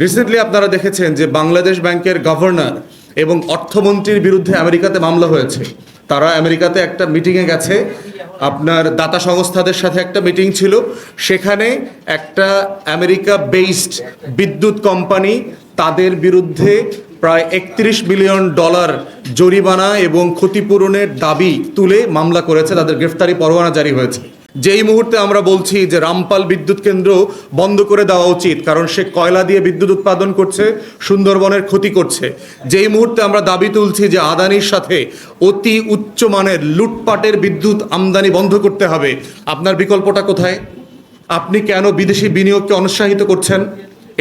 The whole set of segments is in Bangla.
রিসেন্টলি আপনারা দেখেছেন যে বাংলাদেশ ব্যাংকের গভর্নর এবং অর্থমন্ত্রীর বিরুদ্ধে আমেরিকাতে মামলা হয়েছে। তারা আমেরিকাতে একটা মিটিংয়ে গেছে। আপনার দাতা সংস্থাদের সাথে একটা মিটিং ছিল। সেখানে একটা আমেরিকা বেসড বিদ্যুৎ কোম্পানি তাদের বিরুদ্ধে প্রায় একত্রিশ মিলিয়ন ডলার জরিমানা এবং ক্ষতিপূরণের দাবি তুলে মামলা করেছে। তাদের গ্রেফতারি পরোয়ানা জারি হয়েছে। যেই মুহূর্তে আমরা বলছি যে রামপাল বিদ্যুৎ কেন্দ্র বন্ধ করে দেওয়া উচিত, কারণ সে কয়লা দিয়ে বিদ্যুৎ উৎপাদন করছে, সুন্দরবনের ক্ষতি করছে। যেই মুহূর্তে আমরা দাবি তুলছি যে আদানির সাথে অতি উচ্চমানের লুটপাটের বিদ্যুৎ আমদানি বন্ধ করতে হবে, আপনার বিকল্পটা কোথায়? আপনি কেন বিদেশি বিনিয়োগকে অনুৎসাহিত করছেন?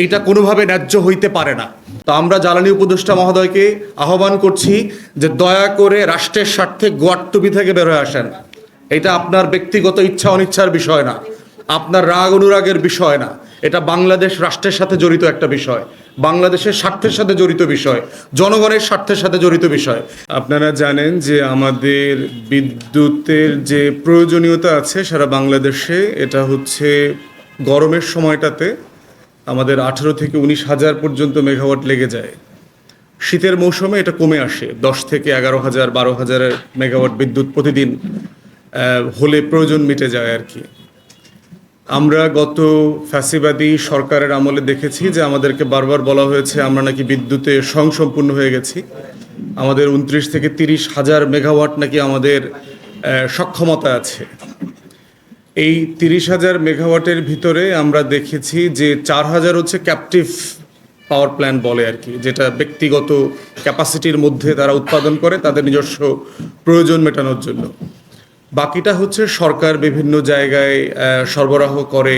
এইটা কোনোভাবে ন্যায্য হইতে পারে না। তো আমরা জ্বালানি উপদেষ্টা মহোদয়কে আহ্বান করছি যে দয়া করে রাষ্ট্রের স্বার্থে গোয়াট্টুবি থেকে বের হয়ে আসেন। এটা আপনার ব্যক্তিগত ইচ্ছা অনিচ্ছার বিষয় না। আপনার রাগ অনুরাগের বিষয় না। এটা বাংলাদেশ রাষ্ট্রের সাথে জড়িত একটা বিষয়। বাংলাদেশের স্বার্থের সাথে জড়িত বিষয়। জনগণের স্বার্থের সাথে জড়িত বিষয়। আপনারা জানেন যে আমাদের বিদ্যুতের যে প্রয়োজনীয়তা আছে সারা বাংলাদেশে, এটা হচ্ছে গরমের সময়টাতে আমাদের আঠেরো থেকে উনিশ হাজার পর্যন্ত মেগাওয়াট লেগে যায়। শীতের মৌসুমে এটা কমে আসে। দশ থেকে এগারো হাজার, বারো হাজারের মেগাওয়াট বিদ্যুৎ প্রতিদিন হলে প্রয়োজন মিটে যায় আর কি। আমরা গত ফ্যাসিবাদী সরকারের আমলে দেখেছি যে আমাদেরকে বারবার বলা হয়েছে, আমরা নাকি বিদ্যুতে সংসম্পূর্ণ হয়ে গেছি। আমাদের উনত্রিশ থেকে তিরিশ হাজার মেগাওয়াট নাকি আমাদের সক্ষমতা আছে। এই তিরিশ হাজার মেগাওয়াটের ভিতরে আমরা দেখেছি যে চার হাজার হচ্ছে ক্যাপটিভ পাওয়ার প্ল্যান্ট বলে আর কি, যেটা ব্যক্তিগত ক্যাপাসিটির মধ্যে তারা উৎপাদন করে, তাদের নিজস্ব প্রয়োজন মেটানোর জন্য। বাকিটা হচ্ছে সরকার বিভিন্ন জায়গায় সরবরাহ করে,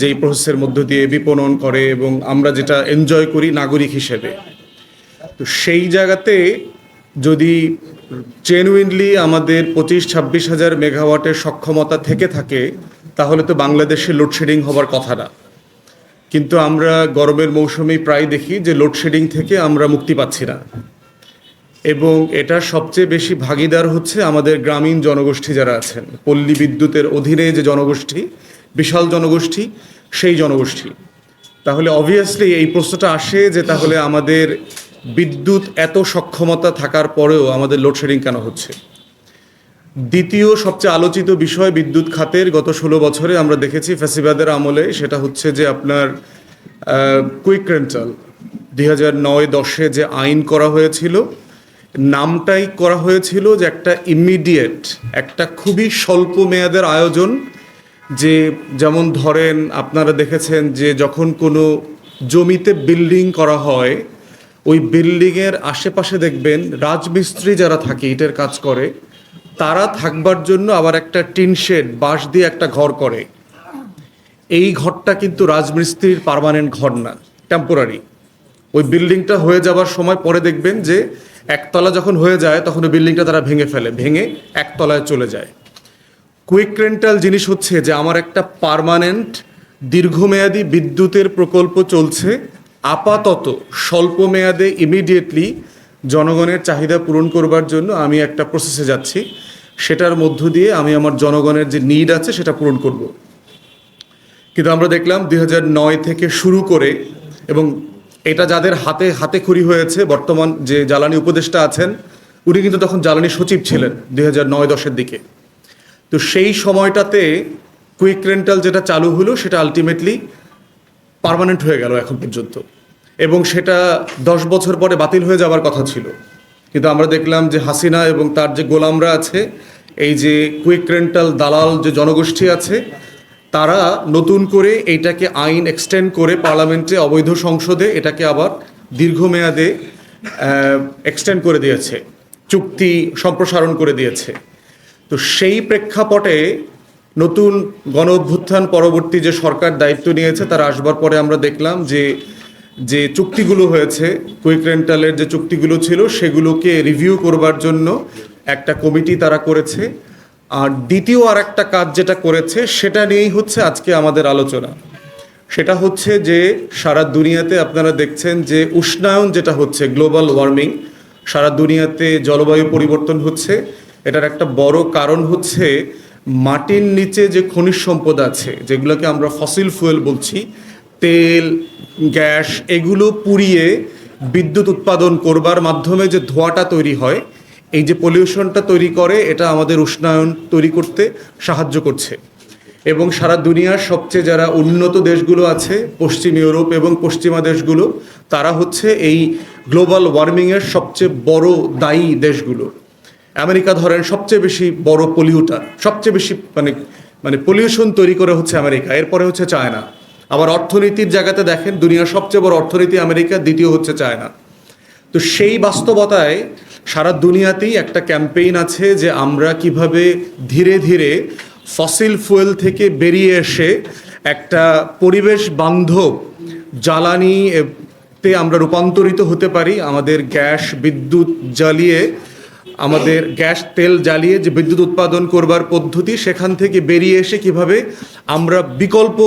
যেই প্রসেসের মধ্য দিয়ে বিপণন করে এবং আমরা যেটা এনজয় করি নাগরিক হিসেবে। তো সেই জায়গাতে যদি জেনুইনলি আমাদের পঁচিশ, ছাব্বিশ হাজার মেগাওয়াটের সক্ষমতা থেকে থাকে, তাহলে তো বাংলাদেশে লোডশেডিং হবার কথা না। কিন্তু আমরা গরমের মৌসুমেই প্রায় দেখি যে লোডশেডিং থেকে আমরা মুক্তি পাচ্ছি না। এবং এটা সবচেয়ে বেশি ভাগিদার হচ্ছে আমাদের গ্রামীণ জনগোষ্ঠী যারা আছেন। পল্লী বিদ্যুতের অধীনে যে জনগোষ্ঠী, বিশাল জনগোষ্ঠী, সেই জনগোষ্ঠী। তাহলে অবভিয়াসলি এই প্রশ্নটা আসে যে তাহলে আমাদের বিদ্যুৎ এত সক্ষমতা থাকার পরেও আমাদের লোডশেডিং কেন হচ্ছে? দ্বিতীয় সবচেয়ে আলোচিত বিষয় বিদ্যুৎ খাতের, গত ষোলো বছরে আমরা দেখেছি ফ্যাসিবাদের আমলে সেটা হচ্ছে যে আপনার কুইক রেন্টাল দুই হাজার নয় দশে যে আইন করা হয়েছিল নামটাই করা হয়েছিল যে একটা ইমিডিয়েট একটা খুবই স্বল্প মেয়াদের আয়োজন, যে যেমন ধরেন আপনারা দেখেছেন যে যখন কোনো জমিতে বিল্ডিং করা হয়, ওই বিল্ডিংয়ের আশেপাশে দেখবেন রাজমিস্ত্রি যারা থাকে, ইটের কাজ করে, তারা থাকবার জন্য আবার একটা টিন শেড বাঁশ দিয়ে একটা ঘর করে। এই ঘরটা কিন্তু রাজমিস্ত্রির পার্মানেন্ট ঘর না টেম্পোরারি ওই বিল্ডিংটা হয়ে যাবার সময় পরে দেখবেন যে একতলা যখন হয়ে যায়, তখন ওই বিল্ডিংটা তারা ভেঙে ফেলে, ভেঙে একতলায় চলে যায়। কুইক রেন্টাল জিনিস হচ্ছে যে, আমার একটা পার্মানেন্ট দীর্ঘমেয়াদী বিদ্যুতের প্রকল্প চলছে। আপাতত স্বল্প মেয়াদে ইমিডিয়েটলি জনগণের চাহিদা পূরণ করবার জন্য আমি একটা প্রসেসে যাচ্ছি। সেটার মধ্য দিয়ে আমি আমার জনগণের যে নিড আছে, সেটা পূরণ করব। কিন্তু আমরা দেখলাম দুই নয় থেকে শুরু করে এবং এটা যাদের হাতে হাতে খড়ি হয়েছে, বর্তমান যে জ্বালানি উপদেষ্টা আছেন, উনি কিন্তু তখন জ্বালানি সচিব ছিলেন দুই হাজার নয় দশের দিকে। তো সেই সময়টাতে কুইক রেন্টাল যেটা চালু হলো, সেটা আলটিমেটলি পার্মানেন্ট হয়ে গেল এখন পর্যন্ত। এবং সেটা দশ বছর পরে বাতিল হয়ে যাওয়ার কথা ছিল। কিন্তু আমরা দেখলাম যে হাসিনা এবং তার যে গোলামরা আছে, এই যে কুইক রেন্টাল দালাল যে জনগোষ্ঠী আছে তারা নতুন করে এইটাকে আইন এক্সটেন্ড করে পার্লামেন্টে, অবৈধ সংসদে এটাকে আবার দীর্ঘমেয়াদে এক্সটেন্ড করে দিয়েছে। চুক্তি সম্প্রসারণ করে দিয়েছে। তো সেই প্রেক্ষাপটে নতুন গণ অভ্যুত্থান পরবর্তী যে সরকার দায়িত্ব নিয়েছে, তারা আসবার পরে আমরা দেখলাম যে যে চুক্তিগুলো হয়েছে কুইক রেন্টালের যে চুক্তিগুলো ছিল, সেগুলোকে রিভিউ করবার জন্য একটা কমিটি তারা করেছে। আর দ্বিতীয় আর একটা কাজ যেটা করেছে, সেটা নিয়েই হচ্ছে আজকে আমাদের আলোচনা। সেটা হচ্ছে যে সারা দুনিয়াতে আপনারা দেখছেন যে উষ্ণায়ন যেটা হচ্ছে, গ্লোবাল ওয়ার্মিং, সারা দুনিয়াতে জলবায়ু পরিবর্তন হচ্ছে। এটার একটা বড় কারণ হচ্ছে মাটির নিচে যে খনিজ সম্পদ আছে, যেগুলোকে আমরা ফসিল ফুয়েল বলছি, তেল, গ্যাস, এগুলো পুড়িয়ে বিদ্যুৎ উৎপাদন করবার মাধ্যমে যে ধোঁয়াটা তৈরি হয় এই যে পলিউশনটা তৈরি করে, এটা আমাদের উষ্ণায়ন তৈরি করতে সাহায্য করছে। এবং সারা দুনিয়ার সবচেয়ে যারা উন্নত দেশগুলো আছে, পশ্চিম ইউরোপ এবং পশ্চিমা দেশগুলো, তারা হচ্ছে এই গ্লোবাল ওয়ার্মিংয়ের সবচেয়ে বড় দায়ী দেশগুলো। আমেরিকা ধরেন সবচেয়ে বেশি বড় পলিউটার সবচেয়ে বেশি মানে মানে পলিউশন তৈরি করে হচ্ছে আমেরিকা, এরপরে হচ্ছে চায়না। আবার অর্থনীতির জায়গাতে দেখেন, দুনিয়ার সবচেয়ে বড় অর্থনীতি আমেরিকা, দ্বিতীয় হচ্ছে চায়না। তো সেই বাস্তবতায় সারা দুনিয়াতেই একটা ক্যাম্পেইন আছে যে আমরা কীভাবে ধীরে ধীরে ফসিল ফুয়েল থেকে বেরিয়ে এসে একটা পরিবেশ বান্ধব জ্বালানি তে আমরা রূপান্তরিত হতে পারি। আমাদের গ্যাস, বিদ্যুৎ জ্বালিয়ে, আমাদের গ্যাস, তেল জ্বালিয়ে যে বিদ্যুৎ উৎপাদন করবার পদ্ধতি, সেখান থেকে বেরিয়ে এসে কীভাবে আমরা বিকল্প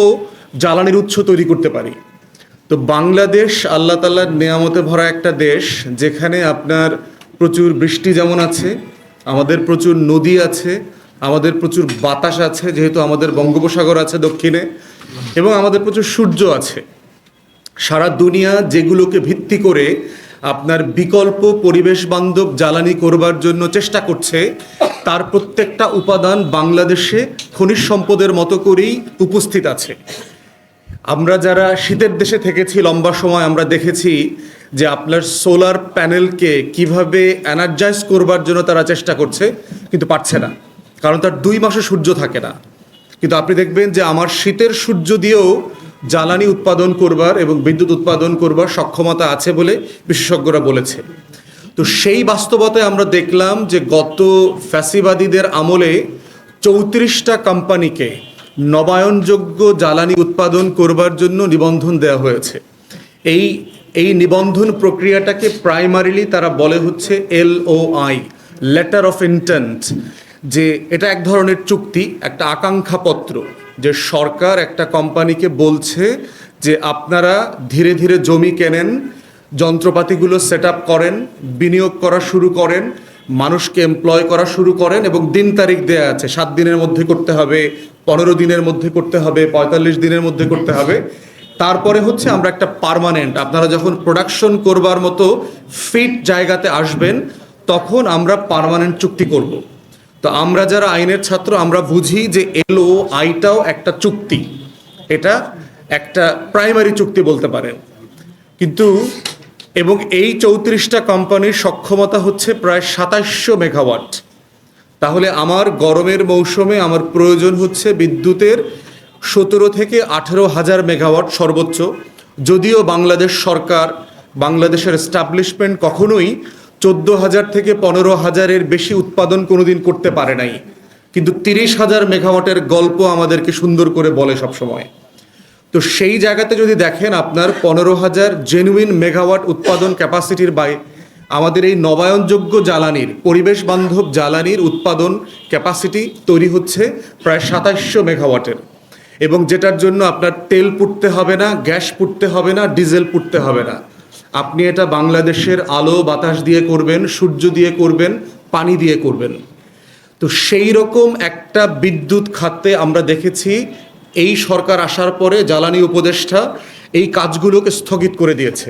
জ্বালানির উৎস তৈরি করতে পারি। তো বাংলাদেশ আল্লাহ তাল্লার নেয়ামতে ভরা একটা দেশ, যেখানে আপনার প্রচুর বৃষ্টি যেমন আছে, আমাদের প্রচুর নদী আছে, আমাদের প্রচুর বাতাস আছে, যেহেতু আমাদের বঙ্গোপসাগর আছে দক্ষিণে, এবং আমাদের প্রচুর সূর্য আছে। সারা দুনিয়া যেগুলোকে ভিত্তি করে আপনার বিকল্প পরিবেশ বান্ধব জ্বালানি করবার জন্য চেষ্টা করছে, তার প্রত্যেকটা উপাদান বাংলাদেশে খনিজ সম্পদের মতো করেই উপস্থিত আছে। আমরা যারা শীতের দেশে থেকেছি, লম্বা সময় আমরা দেখেছি যে আপনার সোলার প্যানেলকে কীভাবে এনার্জাইজ করবার জন্য তারা চেষ্টা করছে, কিন্তু পারছে না। কারণ তার দুই মাসে সূর্য থাকে না। কিন্তু আপনি দেখবেন যে আমার শীতের সূর্য দিয়েও জ্বালানি উৎপাদন করবার এবং বিদ্যুৎ উৎপাদন করবার সক্ষমতা আছে বলে বিশেষজ্ঞরা বলেছে। তো সেই বাস্তবতায় আমরা দেখলাম যে গত ফ্যাসিবাদীদের আমলে চৌত্রিশটা কোম্পানিকে নবায়নযোগ্য জ্বালানি উৎপাদন করবার জন্য নিবন্ধন দেওয়া হয়েছে। এই এই নিবন্ধন প্রক্রিয়াটাকে প্রাইমারিলি তারা বলে হচ্ছে এলওআই লেটার অফ ইন্টেন্ট যে এটা এক ধরনের চুক্তি, একটা আকাঙ্ক্ষাপত্র, যে সরকার একটা কোম্পানিকে বলছে যে আপনারা ধীরে ধীরে জমি কেনেন, যন্ত্রপাতিগুলো সেট আপ করেন, বিনিয়োগ করা শুরু করেন, মানুষকে এমপ্লয় করা শুরু করেন এবং দিন তারিখ দেয়া আছে। সাত দিনের মধ্যে করতে হবে, পনেরো দিনের মধ্যে করতে হবে, পঁয়তাল্লিশ দিনের মধ্যে করতে হবে। তারপরে হচ্ছে আমরা একটা পার্মানেন্ট আপনারা যখন প্রোডাকশন করবার মতো ফিট জায়গাতে আসবেন, তখন আমরা পার্মানেন্ট চুক্তি করব। তো আমরা যারা আইনের ছাত্র, আমরা বুঝি যে এলও আইটাও একটা চুক্তি। এটা একটা প্রাইমারি চুক্তি বলতে পারেন। কিন্তু, এবং এই চৌত্রিশটা কোম্পানির সক্ষমতা হচ্ছে প্রায় সাতাশশো মেগাওয়াট তাহলে আমার গরমের মৌসুমে আমার প্রয়োজন হচ্ছে বিদ্যুতের সতেরো থেকে আঠেরো হাজার মেগাওয়াট সর্বোচ্চ। যদিও বাংলাদেশ সরকার, বাংলাদেশের এস্টাবলিশমেন্ট কখনোই চোদ্দ হাজার থেকে পনেরো হাজারের বেশি উৎপাদন কোনোদিন করতে পারে নাই। কিন্তু তিরিশ হাজার মেগাওয়াটের গল্প আমাদেরকে সুন্দর করে বলে সবসময়। তো সেই জায়গাতে যদি দেখেন আপনার পনেরো হাজার জেনুইন মেগাওয়াট উৎপাদন ক্যাপাসিটির বাই আমাদের এই নবায়নযোগ্য জ্বালানির, পরিবেশ বান্ধব জ্বালানির উৎপাদন ক্যাপাসিটি তৈরি হচ্ছে প্রায় সাতাশশো মেগাওয়াটের এবং যেটার জন্য আপনার তেল পুড়তে হবে না, গ্যাস পুড়তে হবে না, ডিজেল পুড়তে হবে না। আপনি এটা বাংলাদেশের আলো বাতাস দিয়ে করবেন, সূর্য দিয়ে করবেন, পানি দিয়ে করবেন। তো সেই রকম একটা বিদ্যুৎ খাতে আমরা দেখেছি, এই সরকার আসার পরে জ্বালানি উপদেষ্টা এই কাজগুলোকে স্থগিত করে দিয়েছে।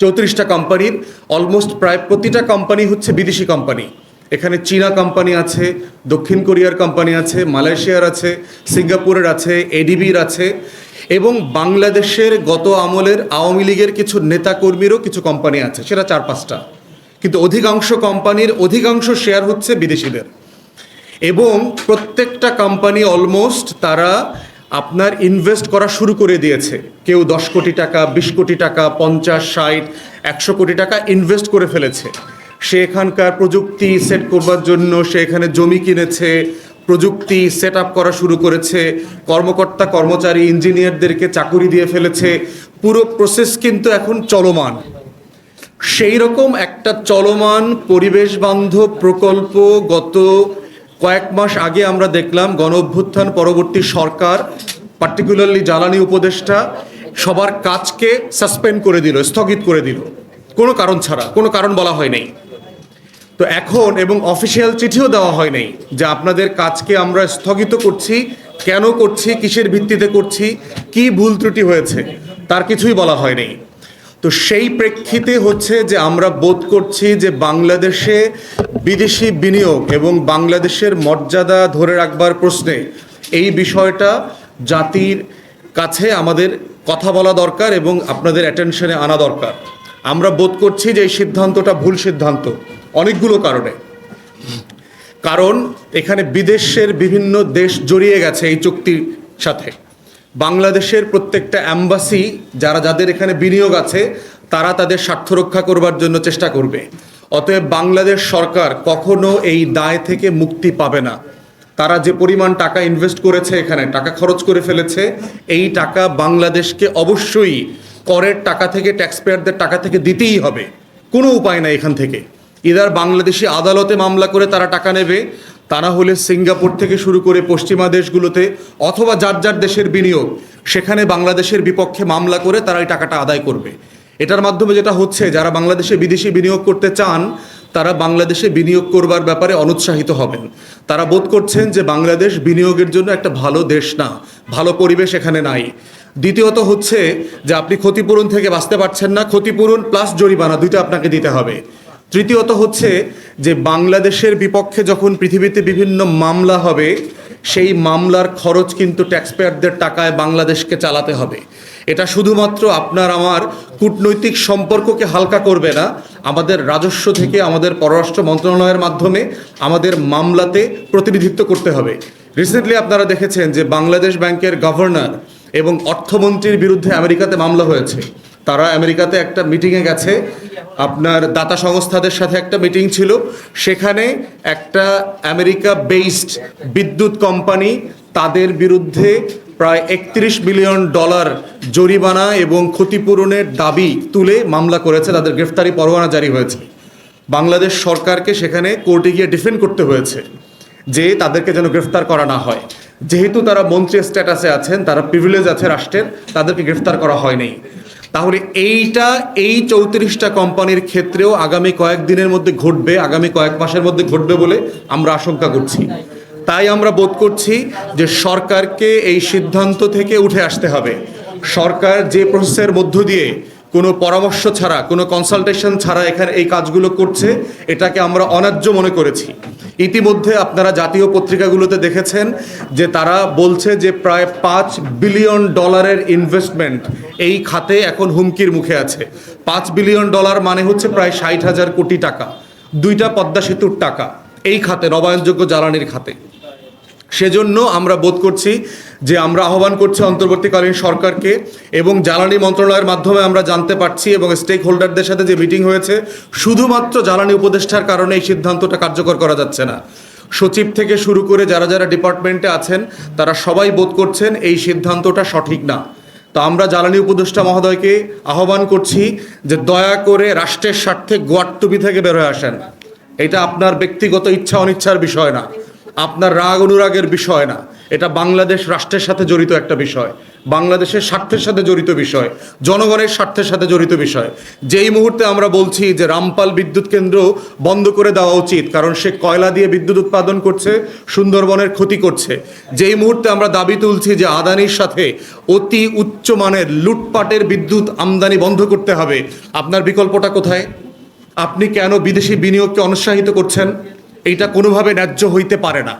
চৌত্রিশটা কোম্পানির অলমোস্ট প্রায় প্রতিটা কোম্পানি হচ্ছে বিদেশি কোম্পানি। এখানে চীনা কোম্পানি আছে, দক্ষিণ কোরিয়ার কোম্পানি আছে, মালয়েশিয়ার আছে, সিঙ্গাপুরের আছে এডিবির আছে, এবং বাংলাদেশের গত আমলের আওয়ামী লীগের কিছু নেতাকর্মীরও কিছু কোম্পানি আছে, সেটা চার পাঁচটা। কিন্তু অধিকাংশ কোম্পানির অধিকাংশ শেয়ার হচ্ছে বিদেশিদের। এবং প্রত্যেকটা কোম্পানি অলমোস্ট তারা আপনার ইনভেস্ট করা শুরু করে দিয়েছে। কেউ দশ কোটি টাকা, বিশ কোটি টাকা, পঞ্চাশ, ষাট, একশো কোটি টাকা ইনভেস্ট করে ফেলেছে। সে এখানকার প্রযুক্তি সেট করবার জন্য সে এখানে জমি কিনেছে, প্রযুক্তি সেট আপ করা শুরু করেছে, কর্মকর্তা, কর্মচারী ইঞ্জিনিয়ারদেরকে চাকুরি দিয়ে ফেলেছে। পুরো প্রসেস কিন্তু এখন চলমান। সেই রকম একটা চলমান পরিবেশ বান্ধব প্রকল্প গত কয়েক মাস আগে আমরা দেখলাম গণ অভ্যুত্থান পরবর্তী সরকার পার্টিকুলারলি জ্বালানি উপদেষ্টা, সবার কাজকে সাসপেন্ড করে দিল, স্থগিত করে দিল। কোনো কারণ ছাড়া, কোনো কারণ বলা হয় নাই। তো এখন এবং অফিসিয়াল চিঠিও দেওয়া হয় নাই যে আপনাদের কাজকে আমরা স্থগিত করছি, কেন করছি, কিসের ভিত্তিতে করছি, কি ভুল ত্রুটি হয়েছে, তার কিছুই বলা হয়নি তো সেই প্রেক্ষিতে হচ্ছে যে আমরা বোধ করছি যে বাংলাদেশে বিদেশি বিনিয়োগ এবং বাংলাদেশের মর্যাদা ধরে রাখবার প্রশ্নে এই বিষয়টা জাতির কাছে আমাদের কথা বলা দরকার এবং আপনাদের অ্যাটেনশনে আনা দরকার। আমরা বোধ করছি যে এই সিদ্ধান্তটা ভুল সিদ্ধান্ত। অনেকগুলো কারণে। কারণ এখানে বিদেশের বিভিন্ন দেশ জড়িয়ে গেছে এই চুক্তির সাথে। বাংলাদেশের প্রত্যেকটা অ্যাম্বাসি যারা যাদের এখানে বিনিয়োগ আছে, তারা তাদের স্বার্থ রক্ষা করবার জন্য চেষ্টা করবে। অতএব বাংলাদেশ সরকার কখনো এই দায় থেকে মুক্তি পাবে না। তারা যে পরিমাণ টাকা ইনভেস্ট করেছে এখানে, টাকা খরচ করে ফেলেছে, এই টাকা বাংলাদেশকে অবশ্যই করের টাকা থেকে ট্যাক্স পেয়ারদের টাকা থেকে দিতেই হবে। কোনো উপায় নাই এখান থেকে। ইদার বাংলাদেশি আদালতে মামলা করে তারা টাকা নেবে, তা না হলে সিঙ্গাপুর থেকে শুরু করে পশ্চিমা দেশগুলোতে অথবা যার যার দেশের বিনিয়োগ, সেখানে বাংলাদেশের বিপক্ষে মামলা করে তারা এই টাকাটা আদায় করবে। এটার মাধ্যমে যেটা হচ্ছে, যারা বাংলাদেশে বিদেশি বিনিয়োগ করতে চান, তারা বাংলাদেশে বিনিয়োগ করবার ব্যাপারে অনুৎসাহিত হবেন। তারা বোধ করছেন যে বাংলাদেশ বিনিয়োগের জন্য একটা ভালো দেশ না, ভালো পরিবেশ এখানে নাই। দ্বিতীয়ত হচ্ছে যে আপনি ক্ষতিপূরণ থেকে বাঁচতে পারছেন না, ক্ষতিপূরণ প্লাস জরিমানা দুইটা আপনাকে দিতে হবে। তৃতীয়ত হচ্ছে যে বাংলাদেশের বিপক্ষে যখন পৃথিবীতে বিভিন্ন মামলা হবে, সেই মামলার খরচ কিন্তু ট্যাক্সপেয়ারদের টাকায় বাংলাদেশকে চালাতে হবে। এটা শুধুমাত্র আপনার আমার কূটনৈতিক সম্পর্ককে হালকা করবে না, আমাদের রাজস্ব থেকে আমাদের পররাষ্ট্র মন্ত্রণালয়ের মাধ্যমে আমাদের মামলাতে প্রতিনিধিত্ব করতে হবে। রিসেন্টলি আপনারা দেখেছেন যে বাংলাদেশ ব্যাংকের গভর্নর এবং অর্থমন্ত্রীর বিরুদ্ধে আমেরিকাতে মামলা হয়েছে। তারা আমেরিকাতে একটা মিটিংয়ে গেছে আপনার দাতা সংস্থাদের সাথে একটা মিটিং ছিল। সেখানে একটা আমেরিকা বেসড বিদ্যুৎ কোম্পানি তাদের বিরুদ্ধে প্রায় একত্রিশ মিলিয়ন ডলার জরিমানা এবং ক্ষতিপূরণের দাবি তুলে মামলা করেছে। তাদের গ্রেফতারি পরোয়ানা জারি হয়েছে। বাংলাদেশ সরকারকে সেখানে কোর্টে গিয়ে ডিফেন্ড করতে হয়েছে যে তাদেরকে যেন গ্রেফতার করা না হয়। যেহেতু তারা মন্ত্রী স্ট্যাটাসে আছেন, তারা প্রিভিলেজ আছে রাষ্ট্রের, তাদেরকে গ্রেফতার করা হয়নি। তাহলে এইটা, এই চৌত্রিশটা কোম্পানির ক্ষেত্রেও আগামী কয়েকদিনের মধ্যে ঘটবে, আগামী কয়েক মাসের মধ্যে ঘটবে বলে আমরা আশঙ্কা করছি। তাই আমরা বোধ করছি যে সরকারকে এই সিদ্ধান্ত থেকে উঠে আসতে হবে। সরকার যে প্রসেসের মধ্য দিয়ে কোনো পরামর্শ ছাড়া, কোনো কনসালটেশন ছাড়া এখানে এই কাজগুলো করছে, এটাকে আমরা অন্যায্য মনে করেছি। ইতিমধ্যে আপনারা জাতীয় পত্রিকাগুলোতে দেখেছেন যে তারা বলছে যে প্রায় পাঁচ বিলিয়ন ডলারের ইনভেস্টমেন্ট এই খাতে এখন হুমকির মুখে আছে। পাঁচ বিলিয়ন ডলার মানে হচ্ছে প্রায় ষাট হাজার কোটি টাকা। দুইটা পদ্মা সেতুর টাকা এই খাতে, নবায়নযোগ্য জ্বালানির খাতে। সেজন্য আমরা বোধ করছি যে আমরা আহ্বান করছি অন্তর্বর্তীকালীন সরকারকে এবং জ্বালানি মন্ত্রণালয়ের মাধ্যমে আমরা জানতে পারছি এবং স্টেক হোল্ডারদের সাথে যে মিটিং হয়েছে, শুধুমাত্র জ্বালানি উপদেষ্টার কারণে এই সিদ্ধান্তটা কার্যকর করা যাচ্ছে না। সচিব থেকে শুরু করে যারা যারা ডিপার্টমেন্টে আছেন, তারা সবাই বোধ করছেন এই সিদ্ধান্তটা সঠিক না। তো আমরা জ্বালানি উপদেষ্টা মহোদয়কে আহ্বান করছি যে দয়া করে রাষ্ট্রের স্বার্থে গোয়াট্টুপি থেকে বের হয়ে আসেন। এটা আপনার ব্যক্তিগত ইচ্ছা অনিচ্ছার বিষয় না। আপনার রাগ অনুরাগের বিষয় না। এটা বাংলাদেশ রাষ্ট্রের সাথে জড়িত একটা বিষয়। বাংলাদেশের স্বার্থের সাথে জড়িত বিষয়। জনগণের স্বার্থের সাথে জড়িত বিষয়। যেই মুহূর্তে আমরা বলছি যে রামপাল বিদ্যুৎ কেন্দ্র বন্ধ করে দেওয়া উচিত, কারণ সে কয়লা দিয়ে বিদ্যুৎ উৎপাদন করছে, সুন্দরবনের ক্ষতি করছে। যেই মুহূর্তে আমরা দাবি তুলছি যে আদানির সাথে অতি উচ্চমানের লুটপাটের বিদ্যুৎ আমদানি বন্ধ করতে হবে, আপনার বিকল্পটা কোথায়? আপনি কেন বিদেশি বিনিয়োগকে অনুৎসাহিত করছেন? এইটা কোনোভাবে ন্যায্য হইতে পারে না।